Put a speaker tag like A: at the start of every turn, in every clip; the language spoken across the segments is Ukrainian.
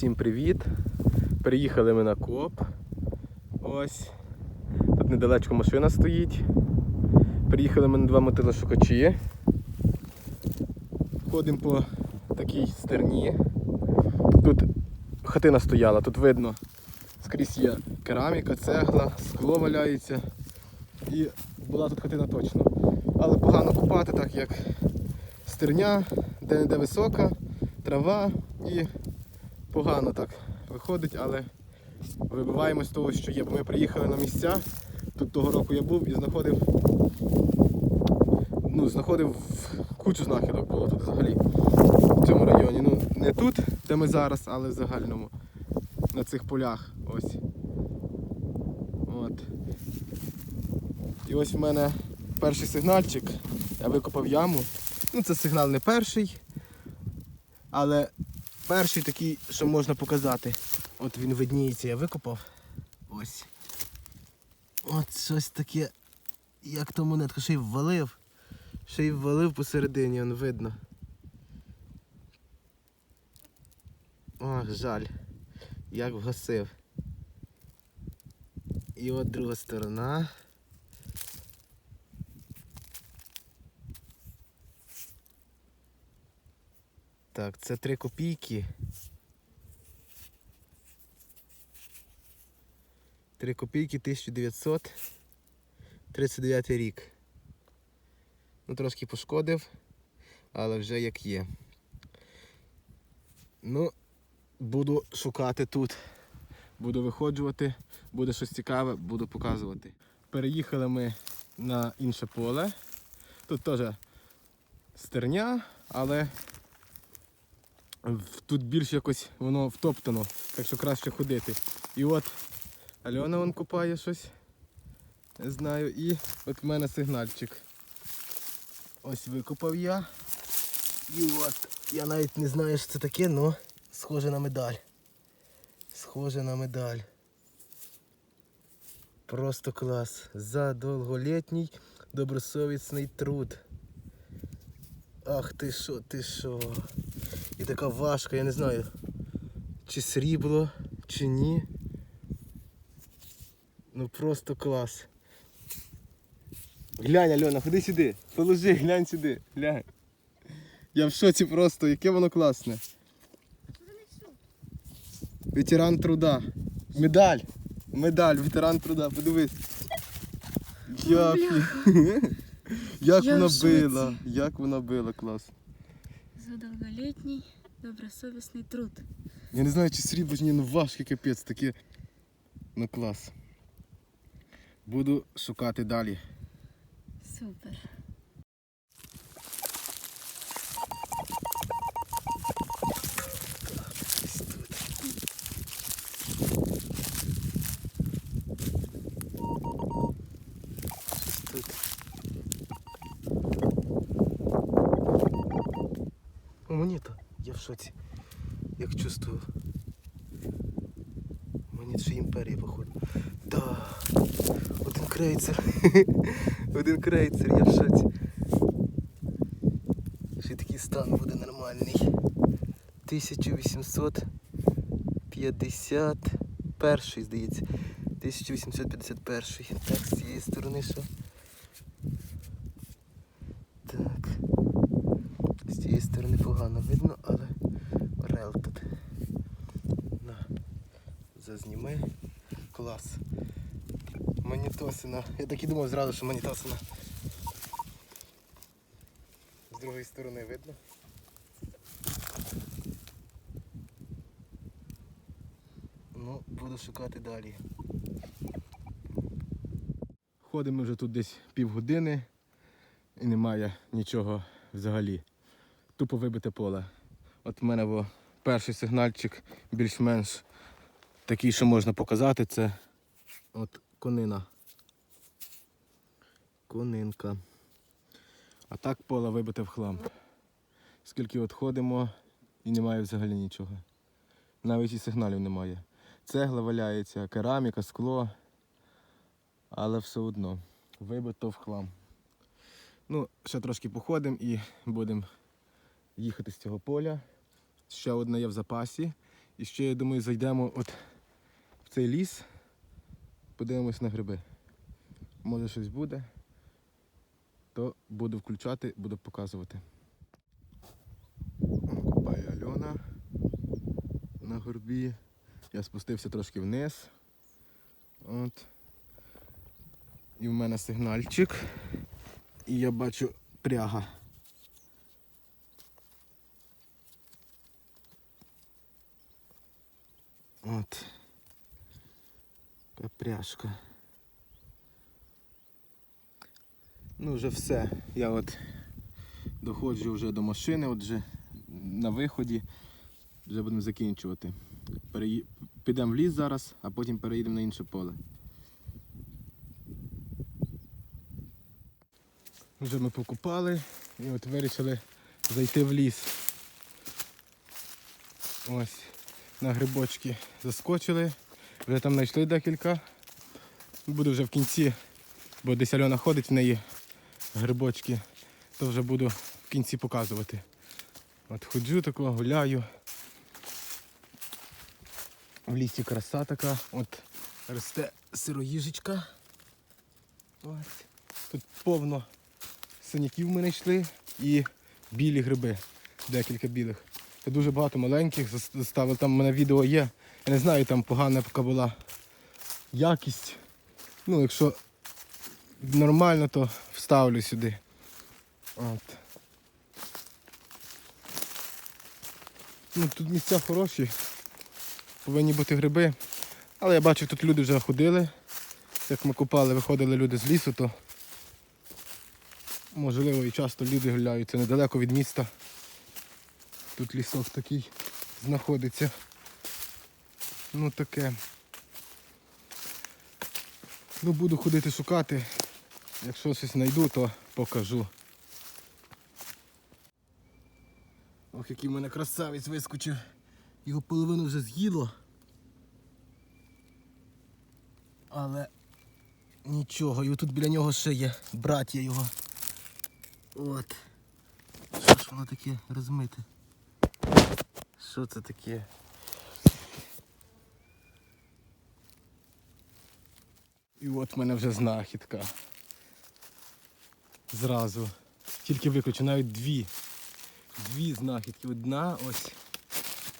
A: Всім привіт! Приїхали ми на коп. Ось. Тут недалечко машина стоїть. Приїхали ми на два мотилошукачі. Ходимо по такій стерні. Тут хатина стояла, тут видно, скрізь є кераміка, цегла, скло валяється. І була тут хатина точно. Але погано купати, так як стерня, де-не-де висока, трава і погано так виходить, але вибиваємось з того, що є. Бо ми приїхали на місця. Тут того року я був і знаходив. Ну, знаходив кучу знахідок було тут взагалі в цьому районі. Ну, не тут, де ми зараз, але в загальному. На цих полях. Ось. От. І ось в мене перший сигнальчик. Я викопав яму. Ну, це сигнал не перший, але перший такий, що можна показати. От він видніється, я викопав. Ось. От щось таке, як то монетка, ще й ввалив. Ще й ввалив посередині, он видно. Ох, жаль. Як вгасив. І от друга сторона. Так, це 3 копійки. 3 копійки 1939 рік. Ну, трошки пошкодив, але вже як є. Ну, буду шукати тут. Буду виходжувати, буде щось цікаве, буду показувати. Переїхали ми на інше поле. Тут теж стерня, але тут більш якось воно втоптано, так що краще ходити. І от Альона вон купає щось. Не знаю. І от в мене сигнальчик. Ось викопав я. І от, я навіть не знаю, що це таке, але схоже на медаль. Схоже на медаль. Просто клас. За довголітній добросовісний труд. Ах ти що, ти що. І така важка, я не знаю, чи срібло, чи ні. Ну просто клас. Глянь, Альона, ходи сюди. Положи, глянь сюди. Глянь. Я в шоці просто, яке воно класне. Ветеран труда. Медаль. Медаль, ветеран труда, подивись. Як, як вона била, як вона била, клас.
B: За довголітній добросовісний труд.
A: Я не знаю, чи срібло, чи ні, ну важкий капець, таке. Ну клас. Буду шукати далі.
B: Супер.
A: Щось тут. О, монета. Я в шоці. Як чувствую. Монет ще імперії, походу. Да. Один крейцер. Один крейцер, я в шоці. Ще такий стан буде нормальний. 1851, здається. 1851. Так, з цієї сторони що? Так. З цієї сторони погано видно, але орел тут. На. Зазніми. Клас. Монітосина. Я так і думав зразу, що мені монітосина. З другої сторони видно. Ну, буду шукати далі. Ходимо вже тут десь півгодини і немає нічого взагалі. Тупо вибите поле. От в мене перший сигнальчик більш-менш такий, що можна показати, це от конина. Конинка. А так поле вибите в хлам. Скільки от ходимо і немає взагалі нічого. Навіть і сигналів немає. Цегла валяється, кераміка, скло, але все одно вибито в хлам. Ну, ще трошки походимо і будемо їхати з цього поля. Ще одне є в запасі. І ще, я думаю, зайдемо от в цей ліс, подивимось на гриби. Може щось буде, то буду включати, буду показувати. Купає Альона на горбі. Я спустився трошки вниз. От. І в мене сигнальчик. І я бачу пряга. От. Така пряжка. Ну вже все. Я от доходжу вже до машини, от вже на виході. Вже будемо закінчувати. Переї... Підемо в ліс зараз, а потім переїдемо на інше поле. Вже ми покупали і от вирішили зайти в ліс. Ось на грибочки заскочили. Вже там знайшли декілька. Буду вже в кінці, бо десь Альона ходить в неї грибочки, то вже буду в кінці показувати. От ходжу такого, гуляю. В лісі краса така. От росте сироїжечка. Тут повно синяків ми знайшли і білі гриби. Декілька білих. Це дуже багато маленьких. зас- Заставили там у мене відео є. Я не знаю, там погана яка була якість. Ну, якщо нормально, то вставлю сюди. От. Ну, тут місця хороші, повинні бути гриби. Але я бачу, тут люди вже ходили. Як ми купали, виходили люди з лісу, то можливо і часто люди гуляють. Це недалеко від міста. Тут лісок такий знаходиться. Ну таке. Ну буду ходити шукати. Якщо щось знайду, то покажу. Ох, який в мене красавець вискочив. Його половину вже з'їло. Але нічого, і тут біля нього ще є браття його. От. Що ж воно таке розмите? Що це таке? І от в мене вже знахідка. Зразу. Тільки виключу, навіть дві. Дві знахідки. Одна ось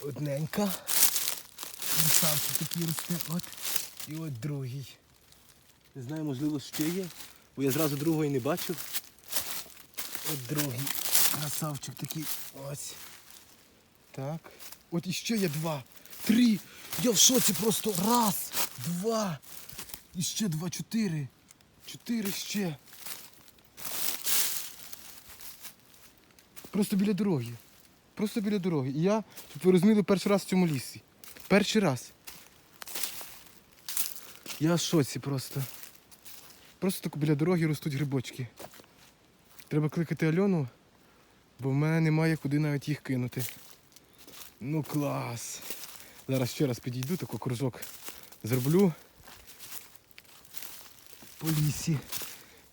A: одненька. Красавчик такий росте. От. І от другий. Не знаю, можливо, ще є, бо я зразу другої не бачив. От другий. Красавчик такий. Ось. Так. От іще є два. Три. Я в шоці просто. Раз, два. І ще два, чотири. Чотири ще. Просто біля дороги. Просто біля дороги. І я, щоб ви розуміли, перший раз в цьому лісі. Перший раз. Я в шоці просто. Просто так біля дороги ростуть грибочки. Треба кликати Альону, бо в мене немає куди навіть їх кинути. Ну клас. Зараз ще раз підійду, такий кружок зроблю по лісі.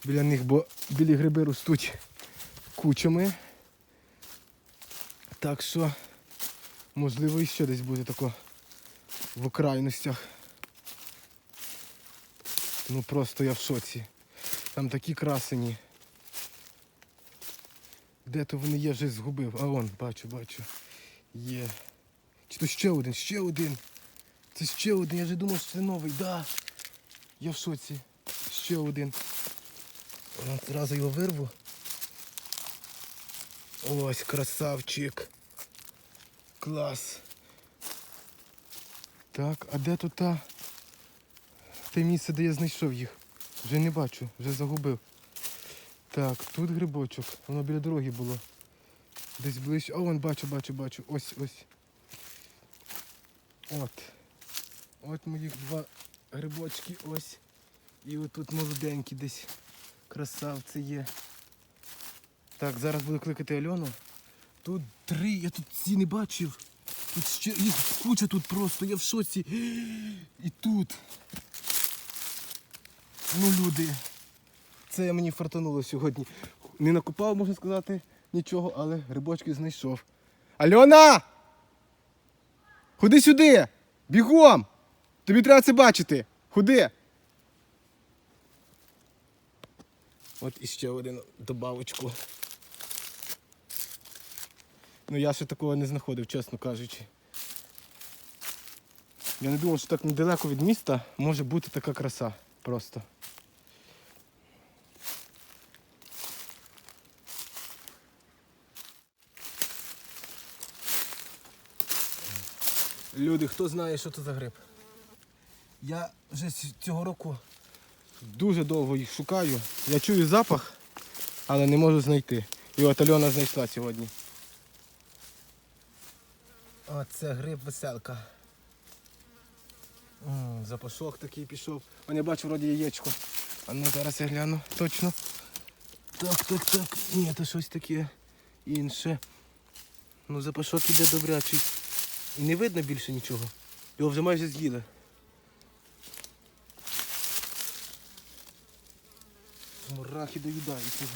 A: Біля них, бо білі гриби ростуть кучами. Так що, можливо, іще десь буде тако в окрайностях. Ну просто я в шоці. Там такі красені. Де то вони є, вже згубив. А вон, бачу, бачу. Є. Чи то ще один, ще один. Це ще один, я вже думав, що це новий, да. Я в шоці. Ще один. Одразу його вирву. Ось, красавчик. Клас. Так, а де тут та? Те місце, де я знайшов їх. Вже не бачу, вже загубив. Так, тут грибочок. Воно біля дороги було. Десь ближче. О, вон бачу, бачу, бачу. Ось, ось. От. От моїх два грибочки ось. І отут молоденькі десь. Красавці є. Так, зараз буду кликати Альону. Тут три, я тут ці не бачив. Тут ще їх куча тут просто, я в шоці. І тут. Ну, люди. Це мені фартануло сьогодні. Не накопав, можна сказати, нічого, але грибочки знайшов. Альона! Ходи сюди! Бігом! Тобі треба це бачити! Ходи! От іще один добавочку. Ну я ще такого не знаходив, чесно кажучи. Я не думав, що так недалеко від міста може бути така краса просто. Люди, хто знає, що це за гриб? Я вже цього року дуже довго їх шукаю. Я чую запах, але не можу знайти. І от Альона знайшла сьогодні. А це гриб веселка. М, Запашок такий пішов. А я бачу вроді яєчко. А ну зараз я гляну. Точно. Так, так, так. Ні, це щось таке інше. Ну запашок іде добрячий. І не видно більше нічого. Його вже майже з'їли. Мурахи доїдають його.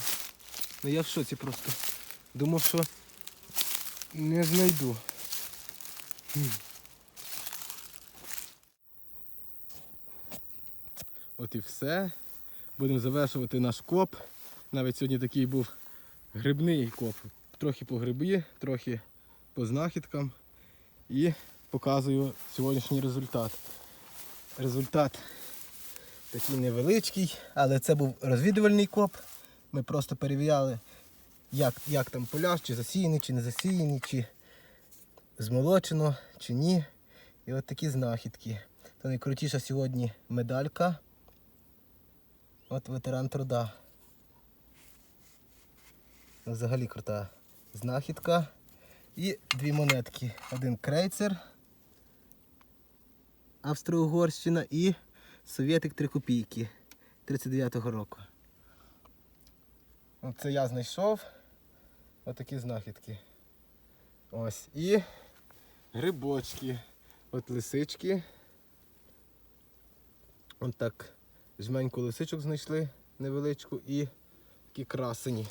A: Ну я в шоці просто. Думав, що не знайду. От і все. Будемо завершувати наш коп. Навіть сьогодні такий був грибний коп. Трохи по гриби, трохи по знахідкам. І показую сьогоднішній результат. Результат такий невеличкий, але це був розвідувальний коп. Ми просто перевіряли, як, як там поляж, чи засіяний, чи не засіяний, чи змолочено, чи ні. І от такі знахідки. Це найкрутіша сьогодні медалька. От ветеран труда. Взагалі крута знахідка. І дві монетки. Один крейцер. Австро-Угорщина і Совєтик 3 копійки 39-го року. Це я знайшов. Отакі знахідки. Ось. І грибочки. От лисички. От так жменьку лисичок знайшли невеличку і такі красені.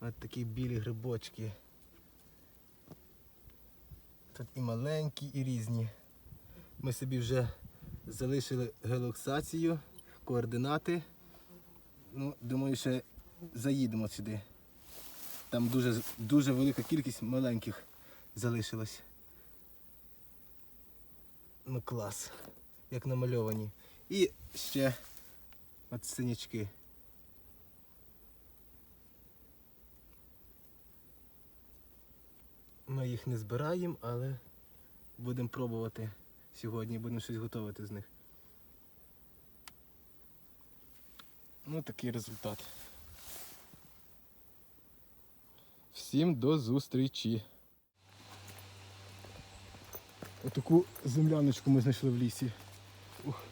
A: Ось такі білі грибочки. Тут і маленькі, і різні. Ми собі вже залишили геолоксацію, координати. Ну, думаю, ще заїдемо сюди. Там дуже, дуже велика кількість маленьких залишилось. Ну клас, як намальовані. І ще от синячки. Ми їх не збираємо, але будемо пробувати сьогодні, будемо щось готувати з них. Ну, такий результат. Всім до зустрічі. Отаку земляночку ми знайшли в лісі. Ух.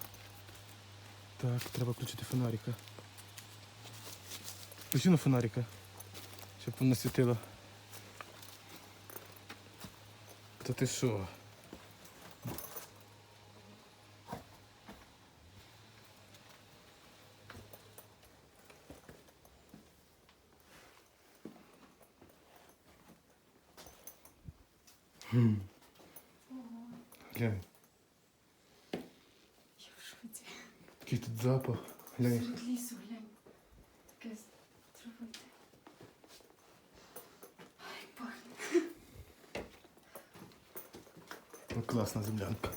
A: Так, треба включити фонарика. Включи на фонарика, щоб воно світило. Та ти що? Хм. Глянь,
B: Я в шоці.
A: який тут запах. Глянь.
B: Серед лісу глянь. Таке травите. Ай, пахне.
A: Ну, класна землянка.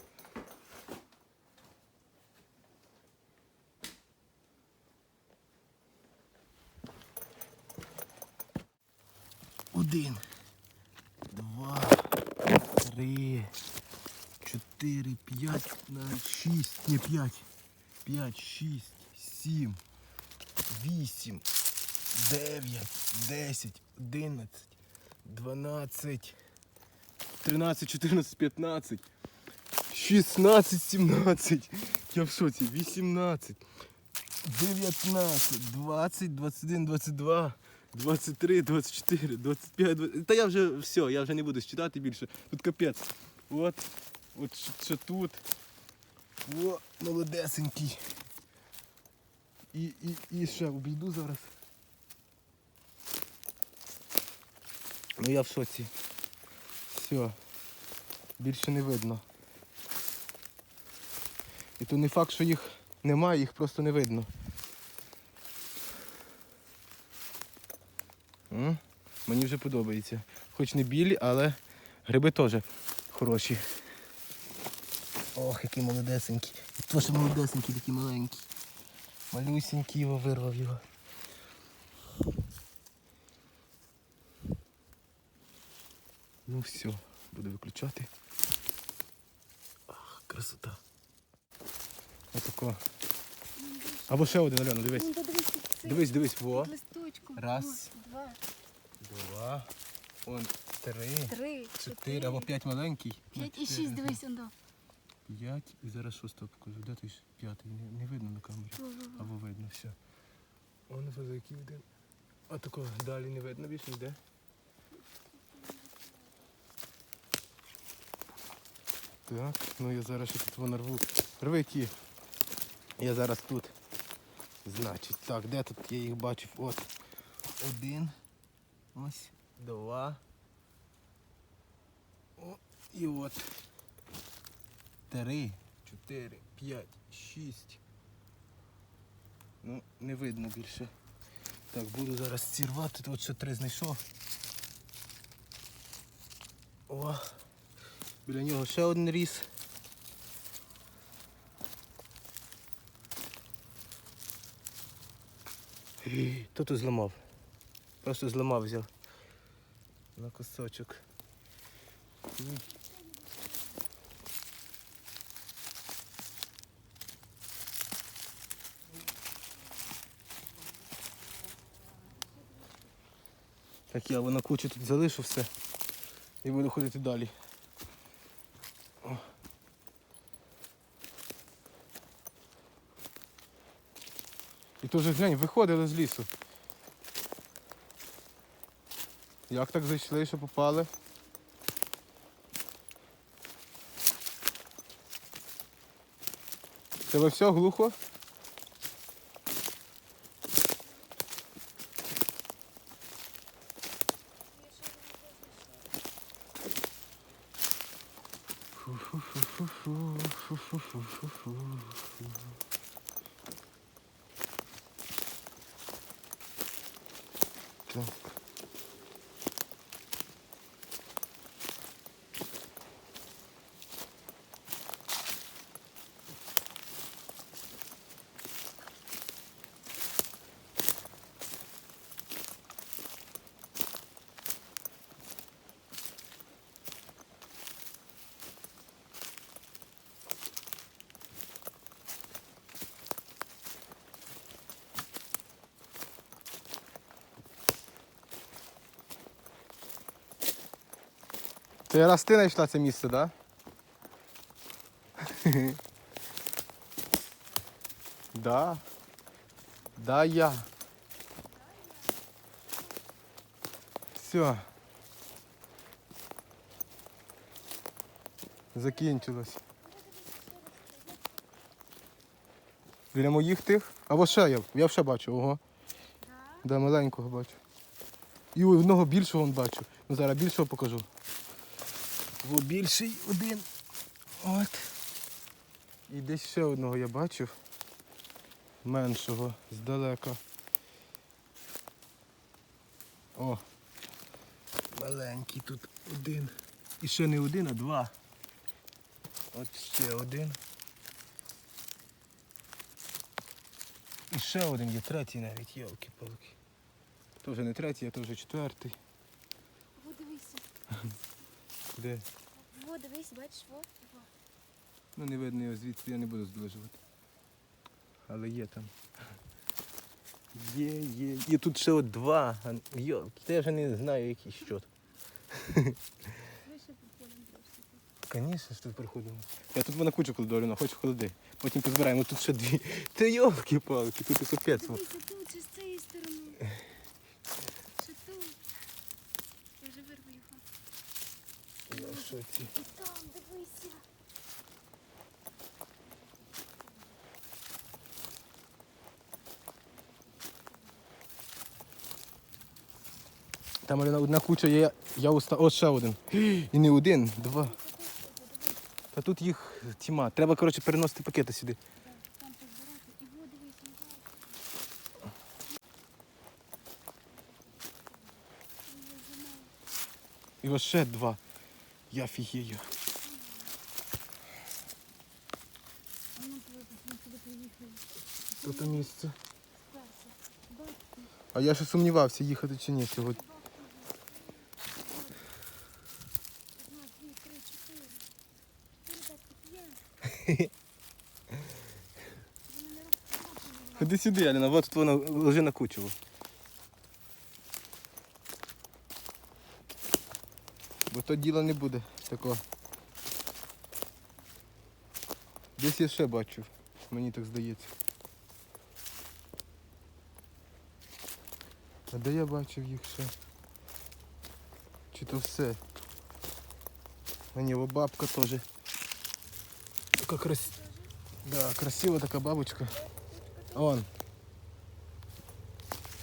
A: Один, два, три, чотири, п'ять, шість, не п'ять. П'ять, шість, сім, вісім, дев'ять, десять, одинадцять, дванадцять. 13, 14, 15, 16, 17. Я в шоці. 18, 19, 20, 21, 22, 23, 24, 25, 20. Та я вже все, я вже не буду считати більше. Тут капець. От, от що, що тут. О, молодесенький. І, і, і ще обійду зараз. Ну я в шоці. Все. Більше не видно. І то не факт, що їх немає, їх просто не видно. Мені вже подобається. Хоч не білі, але гриби теж хороші. Ох, який молодесенький. Теж молодесенький, такий маленький. Малюсенький його вирвав його. Ну все, буду виключати. Ах, красота. Отако. Або ще один, Альона, дивись.
B: Ну,
A: Дивись, дивись, во. Раз.
B: Два,
A: Два. Он три.
B: три,
A: Чотири або п'ять маленький.
B: П'ять і шість, дивись, он до.
A: П'ять. І зараз шостого покажу. Де той п'ятий? Не, не видно на камері. Або видно, все. Он великий один. А такого далі не видно більше йде. Так, ну я зараз ще тут воно рву. Рви які. Я зараз тут. Значить, так, де тут я їх бачив? От. Один. Ось. Два. О, і от. Три, чотири, п'ять, шість. Ну, не видно більше. Так, буду зараз ці рвати, тут ще три знайшов. О! Біля нього ще один ріс. Хто тут зламав? Просто зламав взяв. На кусочок. Так я на кучу тут залишу все і буду ходити далі. І то вже глянь, виходили з лісу. Як так зайшли, що попали? Тебе все глухо? Так. Це раз ти знайшла це місце, так? Да? да. Я. Все. Закінчилось. Біля моїх тих. Або ще я. Я ще бачу, ого. Да, маленького бачу. І одного більшого бачу. Ну зараз більшого покажу. Во більший один. От. І десь ще одного я бачив. Меншого, здалека. О. Маленький тут один. І ще не один, а два. От ще один. І ще один є, третій навіть, йолки-палки. То вже не третій, а то вже четвертий. Де?
B: Во, дивись, бачиш, во. во.
A: Ну не видно його звідси, я не буду зближувати. Але є там. Є, є. І тут ще от два. Я вже не знаю, який що.
B: Трошки.
A: Звісно ж тут приходимо. Я тут на кучу кладу, Альона, хоч холоди. Потім позбираємо, тут ще дві. Та йолки-палки, тут і капець. во.
B: Дивися тут, чи з цієї сторони. Чи тут. Я вже вирву його.
A: Я в шоці.
B: І там, дивися.
A: Там Альона, одна куча є, я уста. О, ще один. І не один, два. Та тут їх тьма. Треба, коротше, переносити пакети сюди.
B: І
A: ось ще два. Я фігію. Тут місце. А я ще сумнівався, їхати чи ні сьогодні.
B: Одна, дві, три, чотири. Чотири бабки є. Вони не розпочали.
A: Ходи сюди, Аліна, от тут вона лежи на кучу. Бо то діла не буде такого. Десь я ще бачив, мені так здається. А де я бачив їх ще? Чи то все? А ні, бабка теж. Така крас... да, красива така бабочка. Он.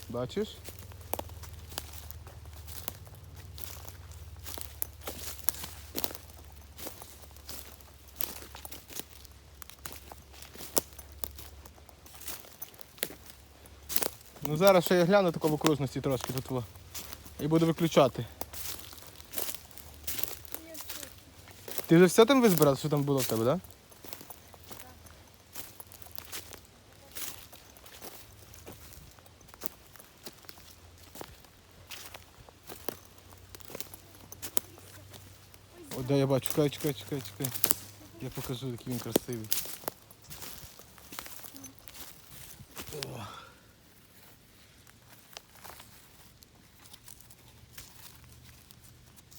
A: Бачиш? Ну зараз ще я гляну тако в окружності трошки тут. І буду виключати. Ти вже все там визбирав, що там було в тебе, так? Да? Да, я бачу, чекай, чекай, чекай, чекай. Я покажу, який він красивий.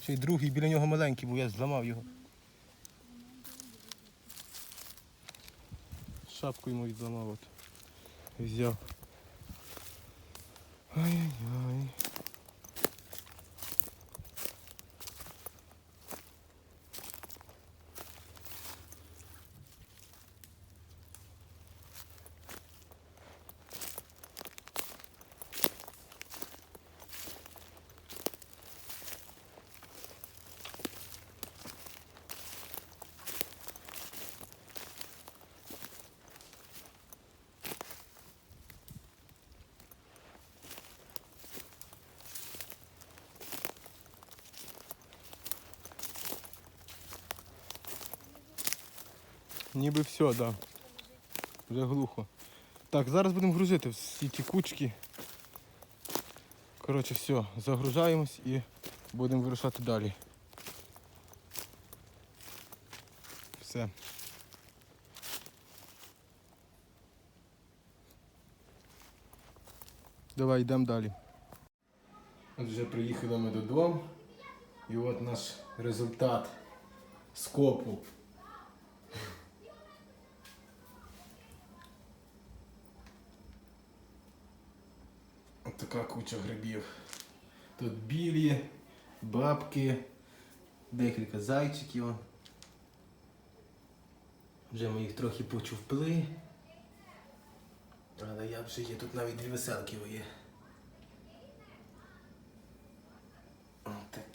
A: Ще й другий біля нього маленький, бо я зламав його. Шапку йому відламав от. Взяв. Ніби все, так. Да. Вже глухо. Так, зараз будемо грузити всі ті кучки. Коротше, все, загружаємось і будемо вирушати далі. Все. Давай йдемо далі. От вже приїхали ми додому. І от наш результат скопу. От така куча грибів. Тут білі, бабки, декілька зайчиків. Вже ми їх трохи почувпли. Але я вже є, тут навіть дві веселки є. От такі.